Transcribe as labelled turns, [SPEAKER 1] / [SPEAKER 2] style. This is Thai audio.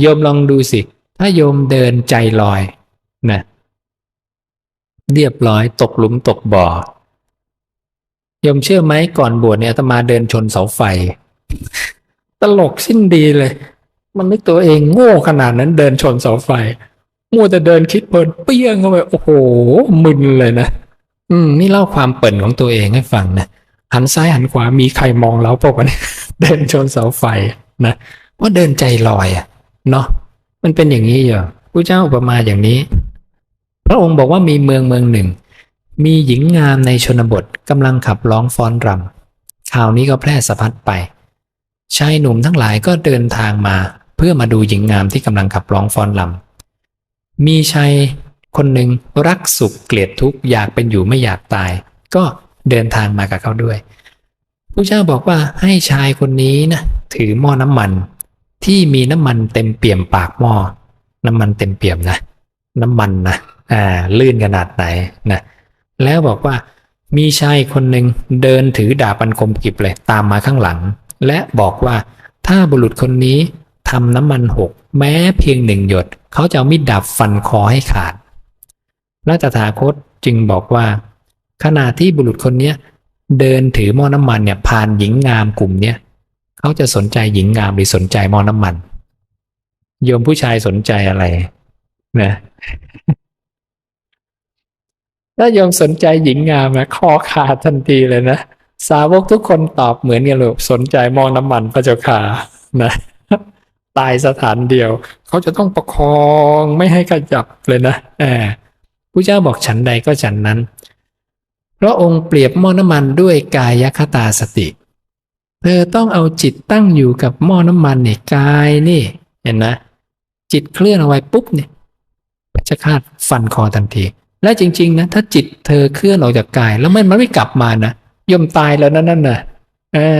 [SPEAKER 1] โยมลองดูสิ ถ้าโยมเดินใจลอยนะเรียบร้อยตกหลุมตกบ่อ โยมเชื่อไหมก่อนบวชเนี่ยอาตมาเดินชนเสาไฟ ตลกสิ้นดีเลย มันนึกตัวเองโง่ขนาดนั้นเดินชนเสาไฟมัวแต่เดินคิดเพลินเปี้ยงเข้าไปโอ้โหมึนเลยนะอืม นี่เล่าความเปิ่นของตัวเองให้ฟังนะหันซ้ายหันขวามีใครมองเราปะวะเนี่ยเดินชนเสาไฟนะว่าเดินใจลอยอะ เนาะมันเป็นอย่างนี้เหรอพระเจ้าอุปมาอย่างนี้ พระองค์บอกว่ามีเมืองเมืองหนึ่ง มีหญิงงามในชนบทกำลังขับร้องฟ้อนรำข่าวนี้ก็แพร่สะพัดไปชายหนุ่มทั้งหลายก็เดินทางมา เพื่อมาดูหญิงงามที่กำลังขับร้องฟ้อนรำมีชายคนหนึ่งรักสุขเกลียดทุกข์อยากเป็นอยู่ไม่อยากตาย ก็เดินทางมากับเขาด้วยพระเจ้าบอกว่าให้ชายคนนี้นะถือหม้อน้ำมัน ที่มีน้ำมันเต็มเปี่ยมปากหม้อน้ำมันเต็มเปี่ยมนะ น้ำมันนะอ่าลื่นขนาดไหนนะแล้วบอกว่ามีชายคนหนึ่งเดินถือดาบอันคมกิบเลยตามมาข้างหลัง และบอกว่าถ้าบุรุษคนนี้ทำน้ำมันหก แม้เพียงหนึ่งหยด เขาจะเอามีดดาบฟันคอให้ขาดพระตถาคตจึงบอกว่า ขณะที่บุรุษคนนี้เดินถือหม้อน้ำมันเนี่ยผ่านหญิงงามกลุ่มเนี้ย เขาจะสนใจหญิงงามหรือสนใจม้อน้ำมันโยมผู้ชายสนใจอะไรนะถ้าโยมสนใจหญิงงามนะคอขาดทันทีเลยนะสาวกทุกคนตอบเหมือนกันเลยสนใจมองน้ำมันพระเจ้าขานะตายสถานเดียว เขาจะต้องประคองไม่ให้ขยับเลยนะแอบพระเจ้าบอกฉันใดก็ฉันนั้นพระองค์เปรียบม้อน้ำมันด้วยกายคตาสติ เธอต้องเอาจิตตั้งอยู่กับหม้อน้ำมันเนี่ยกายนี่ เห็นนะจิตเคลื่อนเอาไว้ปุ๊บเนี่ยจะคาดฟันคอทันที และจริง ๆ นะ ถ้าจิตเธอเคลื่อนออกจากกาย แล้วมันมันไม่กลับมานะย่อมตายแล้วนั่นน่ะเออ